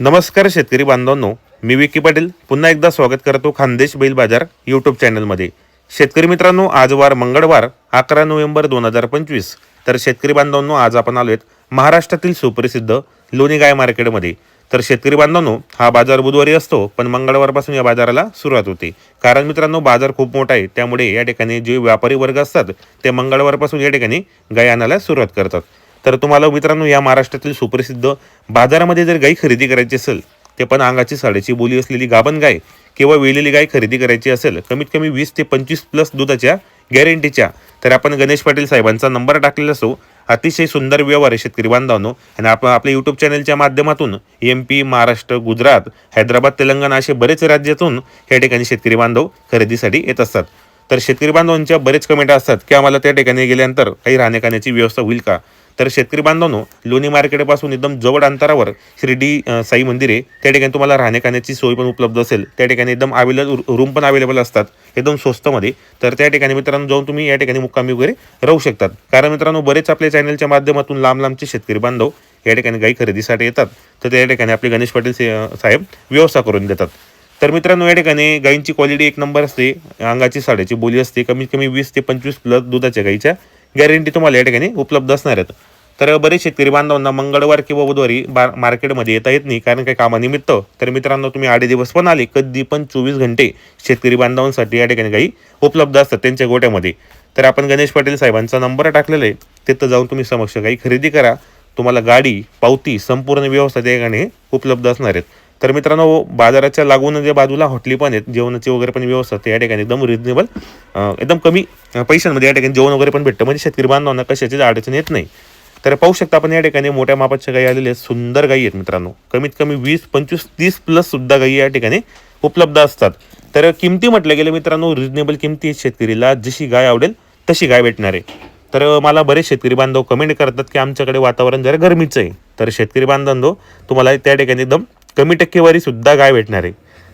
नमस्कार शेतकरी बांधवांनो मी विकी पाटील. पुन्हा एकदा स्वागत करतो खानदेश बैल बाजार यूट्यूब चॅनलमध्ये शेतकरी मित्रांनो आज वार मंगळवार अकरा नोव्हेंबर दोन हजार पंचवीस. तर शेतकरी बांधवांनो आज आपण आलोय महाराष्ट्रातील सुप्रसिद्ध लोणी गाय मार्केटमध्ये. तर शेतकरी बांधवांनो हा बाजार बुधवारी असतो पण मंगळवारपासून या बाजाराला सुरुवात होते. कारण मित्रांनो बाजार खूप मोठा आहे त्यामुळे या ठिकाणी जे व्यापारी वर्ग असतात ते मंगळवारपासून या ठिकाणी गाय आणायला सुरुवात करतात. तर तुम्हाला मित्रांनो या महाराष्ट्रातील सुप्रसिद्ध बाजारामध्ये जर गाई खरेदी करायची असेल ते पण अंगाची साडेची बोली असलेली गाभण गाय किंवा वेलेली गाय खरेदी करायची असेल कमीत कमी वीस ते पंचवीस प्लस दुधाच्या गॅरंटीच्या तर आपण गणेश पाटील साहेबांचा नंबर टाकलेला असो अतिशय सुंदर व्यवहार आहे शेतकरी बांधवांनो. आणि आपण आपल्या यूट्यूब चॅनलच्या माध्यमातून एम पी महाराष्ट्र गुजरात हैदराबाद तेलंगणा असे बरेच राज्यातून या ठिकाणी शेतकरी बांधव खरेदीसाठी येत असतात. तर शेतकरी बांधवांच्या बरेच कमेंट असतात की आम्हाला त्या ठिकाणी गेल्यानंतर काही राहण्याखाण्याची व्यवस्था होईल का? तर शेतकरी बांधवांनो लोणी मार्केटपासून एकदम जवळ अंतरावर शिर्डी साई मंदिर आहे त्या ठिकाणी तुम्हाला राहण्या खाण्याची सोय पण उपलब्ध असेल. त्या ठिकाणी एकदम अवेलेबल रूम पण अवेलेबल असतात एकदम स्वस्तमध्ये. तर त्या ठिकाणी मित्रांनो जाऊन तुम्ही या ठिकाणी मुक्कामी वगैरे राहू शकतात. कारण मित्रांनो बरेच आपल्या चॅनलच्या माध्यमातून लांब लांबचे शेतकरी बांधव या ठिकाणी गाई खरेदीसाठी येतात. तर त्या ठिकाणी आपले गणेश पाटील साहेब व्यवस्था करून देतात. तर मित्रांनो या ठिकाणी गायींची क्वालिटी एक नंबर असते. अंगाची साड्याची बोली असते. कमीत कमी वीस ते पंचवीस प्लस दुधाच्या गाईच्या. गॅरंटी तुम्हाला या ठिकाणी उपलब्ध असणार आहेत. तर बरेच शेतकरी बांधवांना मंगळवार किंवा बुधवारी बार मार्केटमध्ये येता येत नाही कारण काही कामानिमित्त. तर मित्रांनो तुम्ही आडे दिवस पण आले कधी पण चोवीस घंटे शेतकरी बांधवांसाठी या ठिकाणी काही उपलब्ध असतात त्यांच्या गोट्यामध्ये. तर आपण गणेश पाटील साहेबांचा नंबर टाकलेला आहे तिथं जाऊन तुम्ही समक्ष काही खरेदी करा. तुम्हाला गाडी पावती संपूर्ण व्यवस्था त्या ठिकाणी उपलब्ध असणार आहेत. तर मित्रांनो बाजाराच्या लागून जे बाजूला हॉटली पण आहेत जेवणाची वगैरे पण व्यवस्था असते या ठिकाणी एकदम रिजनेबल एकदम कमी पैशांमध्ये या ठिकाणी जेवण वगैरे पण भेटतं. म्हणजे शेतकरी बांधवांना कशाची अडचण येत नाही. तर पाहू शकता आपण या ठिकाणी मोठ्या मापाच्या गायी आलेल्या आहेत सुंदर गायी आहेत मित्रांनो. कमीत कमी वीस पंचवीस तीस प्लस सुद्धा गायी या ठिकाणी उपलब्ध असतात. तर किमती म्हटलं गेलं मित्रांनो रिजनेबल किमती आहेत शेतकरीला. जशी गाय आवडेल तशी गाय भेटणार आहे. तर मला बरेच शेतकरी बांधव कमेंट करतात की आमच्याकडे वातावरण जरा गरमीचं आहे. तर शेतकरी बांधवांनो तुम्हाला त्या ठिकाणी एकदम कमी टक्केवारी सुद्धा गाय भेटणार आहे.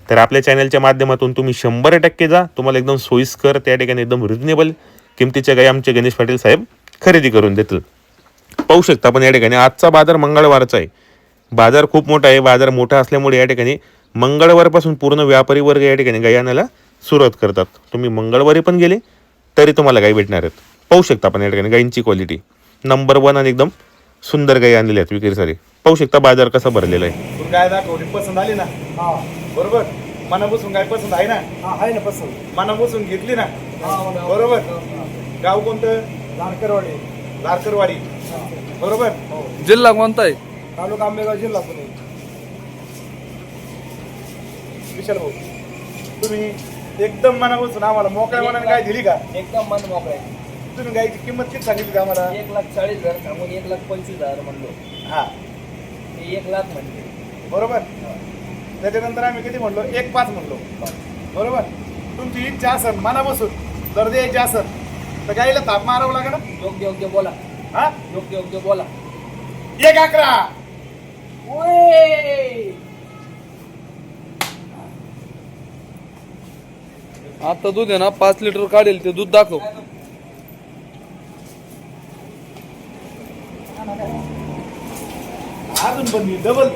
तर आपल्या चॅनलच्या माध्यमातून तुम्ही शंभर टक्के जा तुम्हाला एकदम सोयीस्कर त्या ठिकाणी एकदम रिजनेबल किमतीच्या गायी आमचे गणेश पाटील साहेब खरेदी करून देतील. पाहू शकता आपण या ठिकाणी आजचा बाजार मंगळवारचा आहे. बाजार खूप मोठा आहे बाजार मोठा असल्यामुळे या ठिकाणी मंगळवारपासून पूर्ण व्यापारी वर्ग या ठिकाणी गाई आणायला सुरुवात करतात. तुम्ही मंगळवारी पण गेले तरी तुम्हाला गाई भेटणार आहेत. पाहू शकता आपण या ठिकाणी गाईंची क्वालिटी नंबर वन आणि एकदम सुंदर गाई आणलेल्या आहेत विक्रीसाठी पाहू शकता बाजार कसा भरलेला आहे. तुला काय दाखवली पसंत आली ना? हा. बरोबर. मनापासून काय पसंत आहे ना? हा आहे ना पसंत. मनापासून घेतली ना? हा मला बरोबर. गाव कोणतं? लाडकरवाडी. लारकरवाडी बरोबर. हो. जिल्हा कोणता आहे? तालुका आंबेगाव जिल्हा पुणे. विशाल भाऊ तुम्ही एकदम मनापासून आम्हाला मोकळ्या मनाने काय दिली का? एकदम मन मोकळा आहे. तुम्ही गायची किंमत किती सांगितली का आम्हाला? एक लाख चाळीस हजार सांगून एक लाख पंचवीस हजार म्हणलो. हा. एक लाख म्हणते. बरोबर? त्याच्यानंतर आम्ही किती म्हणलो? एक पाच म्हणलो. बरोबर? तुमची इच्छा असेल मनापासून. जर द्यायची असेल. तर गाईला ताप मारावं लागेल योग्य योग्य बोला. हा? योग्य योग्य बोला. एक अकरा! आता दूध आहे ना पाच लिटर काढेल ते दूध दाखव. happened when you double